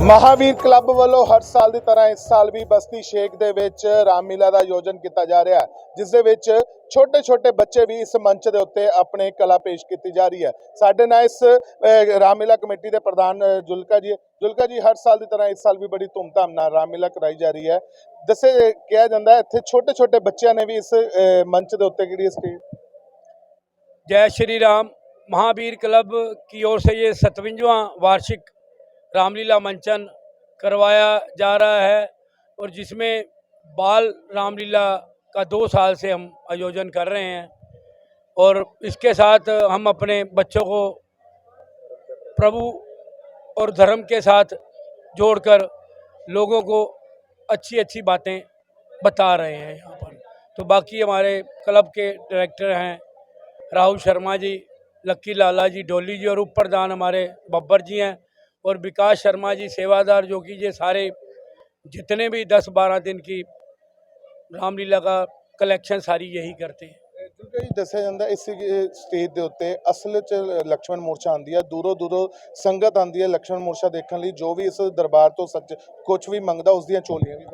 Mahavir club ਵੱਲੋਂ ਹਰ ਸਾਲ ਦੀ ਤਰ੍ਹਾਂ ਇਸ ਸਾਲ ਵੀ ਬਸਤੀ ਸ਼ੇਖ ਦੇ ਵਿੱਚ ਰਾਮਲੀਲਾ ਦਾ ਆਯੋਜਨ ਕੀਤਾ ਜਾ ਰਿਹਾ ਹੈ ਜਿਸ ਦੇ ਵਿੱਚ ਛੋਟੇ-ਛੋਟੇ ਬੱਚੇ ਵੀ ਇਸ ਮੰਚ ਦੇ ਉੱਤੇ ਆਪਣੇ ਕਲਾ ਪੇਸ਼ ਕੀਤੀ ਜਾ ਰਹੀ ਹੈ ਸਾਡੇ ਨਾਲ ਇਸ ਅਹ, ਰਾਮਲੀਲਾ ਕਮੇਟੀ ਦੇ ਪ੍ਰਧਾਨ ਅਹ, ਜੁਲਕਾ ਜੀ ਜੁਲਕਾ ਜੀ ਹਰ ਸਾਲ ਦੀ ਤਰ੍ਹਾਂ ਇਸ ਸਾਲ ਵੀ ਬੜੀ ਧੂਮਧਾਮ ਨਾਲ ਰਾਮਲੀਲਾ ਕਰਾਈ ਜਾ ਰਹੀ ਹੈ ਦੱਸੇ ਕਿਹਾ ਜਾਂਦਾ ਹੈ ਇੱਥੇ ਛੋਟੇ-ਛੋਟੇ ਬੱਚਿਆਂ ਨੇ ਵੀ ਇਸ ਅਹ, ਮੰਚ ਦੇ ਉੱਤੇ ਜਿਹੜੀ ਸਟੇਜ जय श्री राम महावीर क्लब की ओर से ये सतवंजवा वार्षिक रामलीला मंचन करवाया जा रहा है और जिसमें बाल रामलीला का दो साल से हम आयोजन कर रहे हैं और इसके साथ हम अपने बच्चों को प्रभु और धर्म के साथ जोड़कर लोगों को अच्छी अच्छी बातें बता रहे हैं यहाँ पर। तो बाकी हमारे क्लब के डायरेक्टर हैं राहुल शर्मा जी, लक्की लाला जी, डोली जी और उप प्रधान हमारे बब्बर जी हैं। और विकास शर्मा जी सेवादार जो कि ये सारे जितने भी दस बारह दिन की ਰਾਮਲੀਲਾ ਦਾ ਕਲੈਕਸ਼ਨ ਸਾਰੀ ਯਹੀ ਕਰਤੇ ਹੈ ਕਿਉਂਕਿ ਇਹ ਦੱਸਿਆ ਜਾਂਦਾ ਇਸ ਸਟੇਜ ਦੇ ਉੱਤੇ ਅਸਲ ਚ ਲਕਸ਼ਮਣ ਮੋਰਚਾ ਆਂਦੀ ਹੈ ਦੂਰੋਂ ਦੂਰੋਂ ਸੰਗਤ ਆਂਦੀ ਹੈ ਲਕਸ਼ਮਣ ਮੋਰਚਾ ਦੇਖਣ ਲਈ ਜੋ ਵੀ ਇਸ ਦਰਬਾਰ ਤੋਂ ਸੱਚ ਕੁਝ ਵੀ ਮੰਗਦਾ ਉਸ ਦੀਆਂ ਚੋਲੀਆਂ ਵੀ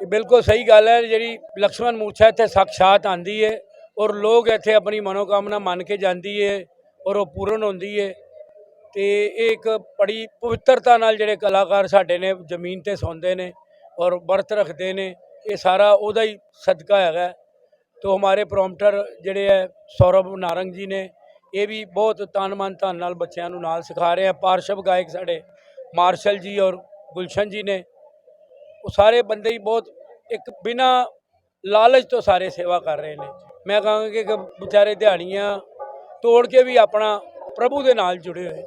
ਇਹ ਬਿਲਕੁਲ ਸਹੀ ਗੱਲ ਹੈ ਜਿਹੜੀ ਲਕਸ਼ਮਣ ਮੋਰਚਾ ਇੱਥੇ ਸਾਖਸ਼ਾਤ ਆਂਦੀ ਹੈ ਔਰ ਲੋਕ ਇੱਥੇ ਆਪਣੀ ਮਨੋਕਾਮਨਾ ਮੰਨ ਕੇ ਜਾਂਦੀ ਹੈ ਔਰ ਉਹ ਪੂਰਨ ਹੁੰਦੀ ਹੈ ਤੇ ਇਹ ਇੱਕ ਬੜੀ ਪਵਿੱਤਰਤਾ ਨਾਲ ਜਿਹੜੇ ਕਲਾਕਾਰ ਸਾਡੇ ਨੇ ਜ਼ਮੀਨ ਤੇ ਸੌਂਦੇ ਨੇ ਔਰ ਵਰਤ ਰੱਖਦੇ ਨੇ, ਇਹ ਸਾਰਾ ਉਹਦਾ ਹੀ ਸਦਕਾ ਹੈਗਾ। ਹੈ। ਤੋ ਹਮਾਰੇ ਪ੍ਰੋਮਟਰ ਜਿਹੜੇ ਹੈ, ਸੌਰਵ ਨਾਰੰਗ ਜੀ ਨੇ, ਇਹ ਵੀ ਬਹੁਤ ਤਨ ਮਨ ਧਨ ਨਾਲ ਬੱਚਿਆਂ ਨੂੰ ਨਾਲ ਸਿਖਾ ਰਹੇ ਆ। ਪਾਰਸ਼ਵ ਗਾਇਕ ਸਾਡੇ, ਮਾਰਸ਼ਲ ਜੀ ਔਰ ਗੁਲਸ਼ਨ ਜੀ ਨੇ, ਉਹ ਸਾਰੇ ਬੰਦੇ ਹੀ ਬਹੁਤ ਇੱਕ ਬਿਨਾ ਲਾਲਚ ਤੋਂ ਸਾਰੇ ਸੇਵਾ ਕਰ ਰਹੇ ਨੇ। ਮੈਂ ਕਹਾਂਗਾ ਕਿ ਵਿਚਾਰੇ ਦਿਹਾੜੀਆਂ ਤੋੜ ਕੇ ਵੀ ਆਪਣਾ ਪ੍ਰਭੂ ਦੇ ਨਾਲ ਜੁੜੇ ਹੋਏ।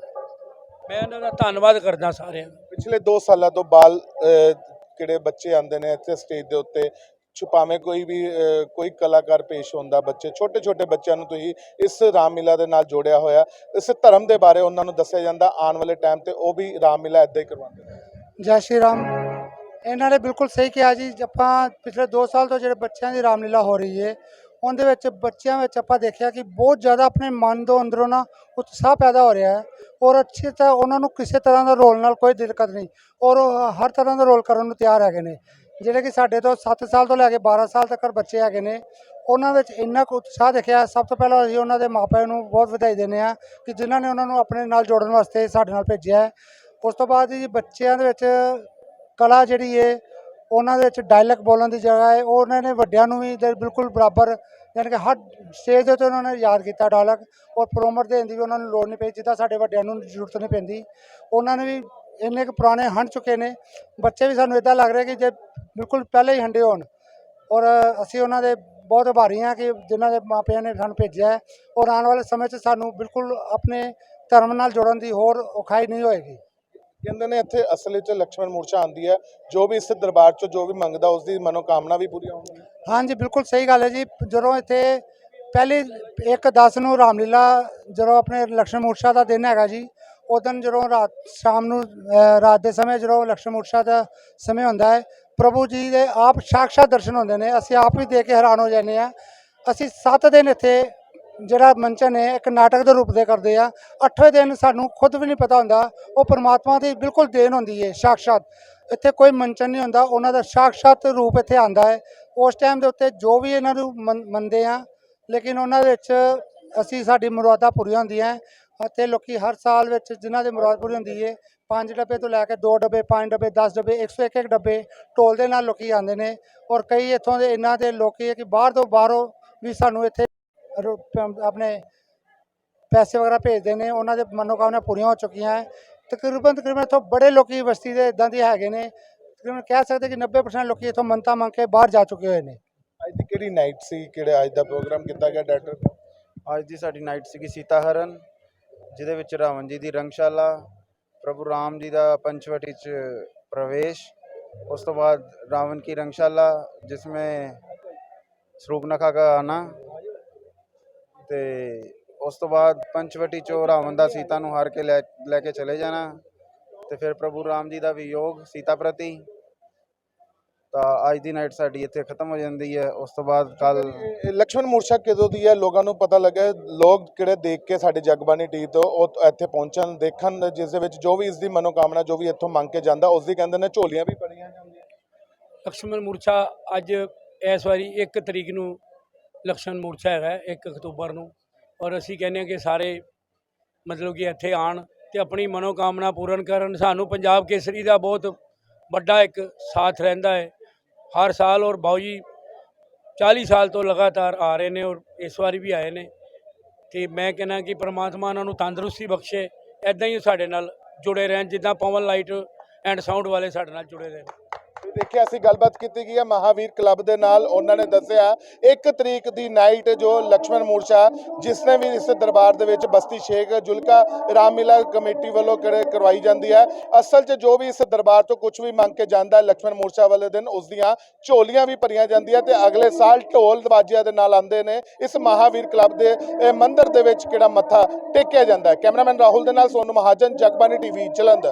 ਮੈਂ ਇਹਨਾਂ ਦਾ ਧੰਨਵਾਦ ਕਰਦਾ ਸਾਰਿਆਂ ਦਾ। ਪਿਛਲੇ 2 ਸਾਲਾਂ ਤੋਂ ਬਾਲ ਅਹ, ਕਿਹੜੇ ਬੱਚੇ ਆਉਂਦੇ ਨੇ ਇੱਥੇ ਸਟੇਜ ਦੇ ਉੱਤੇ ਛੁਪਾਵੇਂ ਕੋਈ ਵੀ ਅਹ, ਕੋਈ ਕਲਾਕਾਰ ਪੇਸ਼ ਹੁੰਦਾ ਬੱਚੇ ਛੋਟੇ ਛੋਟੇ ਬੱਚਿਆਂ ਨੂੰ ਤੁਸੀਂ ਇਸ ਰਾਮਲੀਲਾ ਦੇ ਨਾਲ ਜੋੜਿਆ ਹੋਇਆ ਇਸ ਧਰਮ ਦੇ ਬਾਰੇ ਉਹਨਾਂ ਨੂੰ ਦੱਸਿਆ ਜਾਂਦਾ ਆਉਣ ਵਾਲੇ ਟਾਈਮ ਤੇ ਉਹ ਵੀ ਰਾਮਲੀਲਾ ਇਦਾਂ ਹੀ ਕਰਵਾਉਂਦੇ ਨੇ। ਜੈ ਸ਼੍ਰੀ ਰਾਮ। ਇਹਨਾਂ ਨੇ ਬਿਲਕੁਲ ਸਹੀ ਕਿਹਾ ਜੀ ਆਪਾਂ ਪਿਛਲੇ 2 ਸਾਲ ਤੋਂ ਜਿਹੜੇ ਬੱਚਿਆਂ ਦੀ ਰਾਮਲੀਲਾ ਹੋ ਰਹੀ ਹੈ ਉਹਦੇ ਵਿੱਚ ਬੱਚਿਆਂ ਵਿੱਚ ਆਪਾਂ ਦੇਖਿਆ ਕਿ ਬਹੁਤ ਜ਼ਿਆਦਾ ਆਪਣੇ ਮਨ ਤੋਂ ਅੰਦਰੋਂ ਨਾ ਉਤਸ਼ਾਹ ਪੈਦਾ ਹੋ ਰਿਹਾ ਹੈ। ਔਰ ਅੱਛੇ ਤਰ੍ਹਾਂ ਉਹਨਾਂ ਨੂੰ ਕਿਸੇ ਤਰ੍ਹਾਂ ਦਾ ਰੋਲ ਨਾਲ ਕੋਈ ਦਿੱਕਤ ਨਹੀਂ, ਔਰ ਉਹ ਹਰ ਤਰ੍ਹਾਂ ਦਾ ਰੋਲ ਕਰਨ ਨੂੰ ਤਿਆਰ ਹੈਗੇ ਨੇ। ਜਿਹੜੇ ਕਿ ਸਾਡੇ ਤੋਂ 7 ਸਾਲ ਤੋਂ ਲੈ ਕੇ 12 ਸਾਲ ਤੱਕ ਬੱਚੇ ਹੈਗੇ ਨੇ, ਉਹਨਾਂ ਵਿੱਚ ਇੰਨਾ ਕੁ ਉਤਸ਼ਾਹ ਦੇਖਿਆ, ਸਭ ਤੋਂ ਪਹਿਲਾਂ ਅਸੀਂ ਉਹਨਾਂ ਦੇ ਮਾਪਿਆਂ ਨੂੰ ਬਹੁਤ ਵਧਾਈ ਦਿੰਦੇ ਹਾਂ ਕਿ ਜਿਨ੍ਹਾਂ ਨੇ ਉਹਨਾਂ ਨੂੰ ਆਪਣੇ ਨਾਲ ਜੋੜਨ ਵਾਸਤੇ ਸਾਡੇ ਨਾਲ ਭੇਜਿਆ ਉਸ ਤੋਂ ਬਾਅਦ ਜੀ ਬੱਚਿਆਂ ਦੇ ਵਿੱਚ ਕਲਾ ਜਿਹੜੀ ਹੈ ਉਹਨਾਂ ਦੇ ਵਿੱਚ ਡਾਇਲੌਗ ਬੋਲਣ ਦੀ ਜਗ੍ਹਾ ਹੈ। ਉਹ ਉਹਨਾਂ ਨੇ ਵੱਡਿਆਂ ਨੂੰ ਵੀ ਦੇ ਬਿਲਕੁਲ ਬਰਾਬਰ, ਯਾਨੀ ਕਿ ਹਰ ਸਟੇਜ ਦੇ ਉੱਤੇ ਉਹਨਾਂ ਨੇ ਯਾਦ ਕੀਤਾ ਡਾਇਲੌਗ ਔਰ ਪ੍ਰੋਮੋਟ ਦੇਣ ਦੀ ਵੀ ਉਹਨਾਂ ਨੂੰ ਲੋੜ ਨਹੀਂ ਪਈ, ਜਿੱਦਾਂ ਸਾਡੇ ਵੱਡਿਆਂ ਨੂੰ ਜ਼ਰੂਰਤ ਨਹੀਂ ਪੈਂਦੀ। ਉਹਨਾਂ ਨੇ ਵੀ ਇੰਨੇ ਕੁ ਪੁਰਾਣੇ ਹੰਡ ਚੁੱਕੇ ਨੇ। ਬੱਚੇ ਵੀ ਸਾਨੂੰ ਇਦਾਂ ਲੱਗ ਰਿਹਾ ਕਿ ਜੇ ਬਿਲਕੁਲ ਪਹਿਲੇ ਹੀ ਹੰਡੇ ਹੋਣ। ਔਰ ਅਸੀਂ ਉਹਨਾਂ ਦੇ ਬਹੁਤ ਆਭਾਰੀ ਹਾਂ ਕਿ ਜਿਨ੍ਹਾਂ ਦੇ ਮਾਪਿਆਂ ਨੇ ਸਾਨੂੰ ਭੇਜਿਆ ਹੈ। ਔਰ ਆਉਣ ਵਾਲੇ ਸਮੇਂ 'ਚ ਸਾਨੂੰ ਬਿਲਕੁਲ ਆਪਣੇ ਧਰਮ ਨਾਲ ਜੋੜਨ ਦੀ ਹੋਰ ਔਖਾਈ ਨਹੀਂ ਹੋਏਗੀ। ਕਹਿੰਦੇ ਨੇ ਇੱਥੇ ਅਸਲ ਵਿੱਚ ਲਕਸ਼ਮਣ ਮੋਰਚਾ ਆਂਦੀ ਹੈ, ਜੋ ਵੀ ਇਸ ਦਰਬਾਰ 'ਚ ਜੋ ਵੀ ਮੰਗਦਾ ਉਸ ਦੀ ਮਨੋਕਾਮਨਾ ਵੀ ਪੂਰੀ ਹੁੰਦੀ ਹੈ ਹਾਂਜੀ, ਬਿਲਕੁਲ ਸਹੀ ਗੱਲ ਹੈ ਜੀ। ਜਦੋਂ ਇੱਥੇ ਪਹਿਲੇ ਇੱਕ ਦਸ ਨੂੰ ਰਾਮਲੀਲਾ ਜਦੋਂ ਆਪਣੇ ਲਕਸ਼ਮਣ ਮੋਰਚਾ ਦਾ ਦਿਨ ਹੈਗਾ ਜੀ ਉਦੋਂ ਜਦੋਂ ਰਾਤ ਸ਼ਾਮ ਨੂੰ ਰਾਤ ਦੇ ਸਮੇਂ ਜਦੋਂ ਲਕਸ਼ਮਣ ਮੋਰਚਾ ਦਾ ਸਮੇਂ ਹੁੰਦਾ ਹੈ, ਪ੍ਰਭੂ ਜੀ ਦੇ ਆਪ ਸਾਖਸ਼ਾਤ ਦਰਸ਼ਨ ਹੁੰਦੇ ਨੇ। ਅਸੀਂ ਆਪ ਵੀ ਦੇਖ ਕੇ ਹੈਰਾਨ ਹੋ ਜਾਂਦੇ ਆ ਅਸੀਂ 7 ਦਿਨ ਇੱਥੇ ਜਿਹੜਾ ਮੰਚਨ ਹੈ ਇੱਕ ਨਾਟਕ ਦੇ ਰੂਪ ਦੇ ਕਰਦੇ ਆ, ਅੱਠਵੇਂ ਦਿਨ ਸਾਨੂੰ ਖੁਦ ਵੀ ਨਹੀਂ ਪਤਾ ਹੁੰਦਾ, ਉਹ ਪਰਮਾਤਮਾ ਦੀ ਬਿਲਕੁਲ ਦੇਣ ਹੁੰਦੀ ਹੈ ਸਾਖਸ਼ਾਤ ਇੱਥੇ ਕੋਈ ਮੰਚਨ ਨਹੀਂ ਹੁੰਦਾ, ਉਹਨਾਂ ਦਾ ਸਾਖਸ਼ਾਤ ਰੂਪ ਇੱਥੇ ਆਂਦਾ ਹੈ ਉਸ ਟਾਈਮ ਦੇ ਉੱਤੇ ਜੋ ਵੀ ਇਹਨਾਂ ਨੂੰ ਮੰਨ- ਮੰਨਦੇ ਆ, ਲੇਕਿਨ ਉਹਨਾਂ ਵਿੱਚ ਅਸੀਂ ਸਾਡੀ ਮੁਰਾਦਾਂ ਪੂਰੀਆਂ ਹੁੰਦੀਆਂ ਅਤੇ ਲੋਕੀ ਹਰ ਸਾਲ ਵਿੱਚ ਜਿਨ੍ਹਾਂ ਦੇ ਮੁਰਾਦ ਪੂਰੀ ਹੁੰਦੀ ਹੈ ਪੰਜ ਡੱਬੇ ਤੋਂ ਲੈ ਕੇ ਦੋ ਡੱਬੇ, ਪੰਜ ਡੱਬੇ 10 ਡੱਬੇ 101 ਇੱਕ ਡੱਬੇ ਢੋਲ ਦੇ ਨਾਲ ਲੋਕੀ ਆਉਂਦੇ ਨੇ। ਔਰ ਕਈ ਇੱਥੋਂ ਦੇ, ਇਹਨਾਂ ਦੇ ਲੋਕੀ ਹੈ ਕਿ ਬਾਹਰ ਤੋਂ ਬਾਹਰੋਂ ਵੀ ਸਾਨੂੰ ਇੱਥੇ ਆਪਣੇ ਪੈਸੇ ਵਗੈਰਾ ਭੇਜਦੇ ਨੇ ਉਹਨਾਂ ਦੇ ਮਨੋਕਾਮਨਾ ਪੂਰੀਆਂ ਹੋ ਚੁੱਕੀਆਂ ਹੈ। ਤਕਰੀਬਨ ਤਕਰੀਬਨ ਇੱਥੋਂ ਬੜੇ ਲੋਕੀ ਬਸਤੀ ਦੇ ਇਦਾਂ ਦੇ ਹੈਗੇ ਨੇ। ਤਕਰੀਬਨ ਕਹਿ ਸਕਦੇ ਕਿ 90% ਲੋਕੀ ਇੱਥੋਂ ਮੰਤਾ ਮੰਗ ਕੇ ਬਾਹਰ ਜਾ ਚੁੱਕੇ ਹੋਏ ਨੇ। ਅੱਜ ਦੀ ਕਿਹੜੀ ਨਾਈਟ ਸੀ? ਕਿਹੜੇ ਅੱਜ ਦਾ ਪ੍ਰੋਗਰਾਮ ਕੀਤਾ ਗਿਆ ਡਾਕਟਰ? ਅੱਜ ਦੀ ਸਾਡੀ ਨਾਈਟ ਸੀਗੀ ਸੀਤਾ ਹਰਨ ਜਿਹਦੇ ਵਿੱਚ ਰਾਵਣ ਜੀ ਦੀ ਰੰਗਸ਼ਾਲਾ ਪ੍ਰਭੂ ਰਾਮ ਜੀ ਦਾ ਪੰਚਵਟੀ ਚ ਪ੍ਰਵੇਸ਼ ਉਸ ਤੋਂ ਬਾਅਦ ਰਾਵਣ ਕੀ ਰੰਗਸ਼ਾਲਾ ਜਿਸ ਵਿੱਚ ਸਰੂਪਨਖਾ ਦਾ ਆਨਾ ਤੇ ਉਸ ਤੋਂ ਬਾਅਦ ਪੰਚਵਟੀ ਚੋਂ ਰਾਵਣ ਦਾ ਸੀਤਾ ਨੂੰ ਹਾਰ ਕੇ ਲੈ ਲੈ ਕੇ ਚਲੇ ਜਾਣਾ। ਤੇ ਫਿਰ ਪ੍ਰਭੂ ਰਾਮ ਜੀ ਦਾ ਵਿਯੋਗ ਸੀਤਾ ਪ੍ਰਤੀ। ਤਾਂ ਅੱਜ ਦੀ ਨਾਈਟ ਸਾਡੀ ਇੱਥੇ ਖਤਮ ਹੋ ਜਾਂਦੀ ਹੈ। ਉਸ ਤੋਂ ਬਾਅਦ ਕੱਲ ਲਕਸ਼ਮਣ ਮੂਰਛਾ ਕਦੋਂ ਦੀ ਹੈ? ਲੋਕਾਂ ਨੂੰ ਪਤਾ ਲੱਗਾ ਲੋਕ ਕਿਹੜੇ ਦੇਖ ਕੇ ਸਾਡੇ ਜਗਬਾਨੀ ਟੀ ਤੋਂ ਉਹ ਇੱਥੇ ਪਹੁੰਚਣ ਦੇਖਣ ਜਿਸ ਦੇ ਵਿੱਚ ਜੋ ਵੀ ਇਸ ਦੀ ਮਨੋਕਾਮਨਾ ਜੋ ਵੀ ਇੱਥੋਂ ਮੰਗ ਕੇ ਜਾਂਦਾ ਉਸ ਦੀ ਕਹਿੰਦੇ ਨੇ ਝੋਲੀਆਂ ਵੀ ਪੜੀਆਂ ਜਾਂਦੀਆਂ। ਲਕਸ਼ਮਣ ਮੂਰਛਾ ਅੱਜ ਇਸ ਵਾਰੀ 1 ਤਰੀਕ ਨੂੰ ਲਕਸ਼ਮਣ ਮੋਰਚਾ ਹੈਗਾ 1 ਅਕਤੂਬਰ ਨੂੰ ਔਰ ਅਸੀਂ ਕਹਿੰਦੇ ਹਾਂ ਕਿ ਸਾਰੇ ਮਤਲਬ ਕਿ ਇੱਥੇ ਆਣ ਤੇ ਆਪਣੀ ਮਨੋਕਾਮਨਾ ਪੂਰਨ ਕਰਨ। ਸਾਨੂੰ ਪੰਜਾਬ ਕੇਸਰੀ ਦਾ ਬਹੁਤ ਵੱਡਾ ਇੱਕ ਸਾਥ ਰਹਿੰਦਾ ਹੈ। ਹਰ ਸਾਲ ਔਰ ਬਾਊ ਜੀ 40 ਸਾਲ ਤੋਂ ਲਗਾਤਾਰ ਆ ਰਹੇ ਨੇ ਔਰ ਇਸ ਵਾਰੀ ਵੀ ਆਏ ਨੇ। ਤੇ ਮੈਂ ਕਹਿੰਦਾ ਕਿ ਪ੍ਰਮਾਤਮਾ ਉਹਨਾਂ ਨੂੰ ਤੰਦਰੁਸਤੀ ਬਖਸ਼ੇ। ਐਦਾਂ ਹੀ ਸਾਡੇ ਨਾਲ ਜੁੜੇ ਰਹਿਣ, ਜਿੱਦਾਂ ਪਵਨ ਲਾਈਟ ਐਂਡ ਸਾਊਂਡ ਵਾਲੇ ਸਾਡੇ ਨਾਲ ਜੁੜੇ ਰਹੇ ਨੇ ਦੇਖਿਆ ਅਸੀਂ ਗੱਲਬਾਤ ਕੀਤੀ ਗਈ ਹੈ ਮਹਾਵੀਰ ਕਲੱਬ ਦੇ ਨਾਲ। ਉਹਨਾਂ ਨੇ ਦੱਸਿਆ, ਇੱਕ ਤਰੀਕ ਦੀ ਨਾਈਟ ਜੋ ਲਕਸ਼ਮਣ ਮੂਰਛਾ ਜਿਸਨੇ ਵੀ ਇਸ ਦਰਬਾਰ ਦੇ ਵਿੱਚ ਬਸਤੀ ਸ਼ੇਖ ਜੁਲਕਾ ਰਾਮਲੀਲਾ ਕਮੇਟੀ ਵੱਲੋਂ ਕਰ- ਕਰਵਾਈ ਜਾਂਦੀ ਹੈ। ਅਸਲ 'ਚ ਜੋ ਵੀ ਇਸ ਦਰਬਾਰ ਤੋਂ ਕੁਝ ਵੀ ਮੰਗ ਕੇ ਜਾਂਦਾ ਹੈ ਲਕਸ਼ਮਣ ਮੂਰਛਾ ਵਾਲੇ ਦਿਨ, ਉਸ ਦੀਆਂ ਝੋਲੀਆਂ ਵੀ ਭਰੀਆਂ ਜਾਂਦੀਆਂ ਤੇ ਅਗਲੇ ਸਾਲ ਢੋਲ ਦਵਾਜਿਆਂ ਦੇ ਨਾਲ ਆਉਂਦੇ ਨੇ। ਇਸ ਮਹਾਵੀਰ ਕਲੱਬ ਦੇ, ਇਹ ਮੰਦਿਰ ਦੇ ਵਿੱਚ ਕਿਹੜਾ ਮੱਥਾ ਟੇਕਿਆ ਜਾਂਦਾ ਹੈ। ਕੈਮਰਾਮੈਨ ਰਾਹੁਲ ਦੇ ਨਾਲ ਸੋਨੂ ਮਹਾਜਨ ਜਗਬਾਨੀ ਟੀਵੀ, ਜਲੰਧਰ।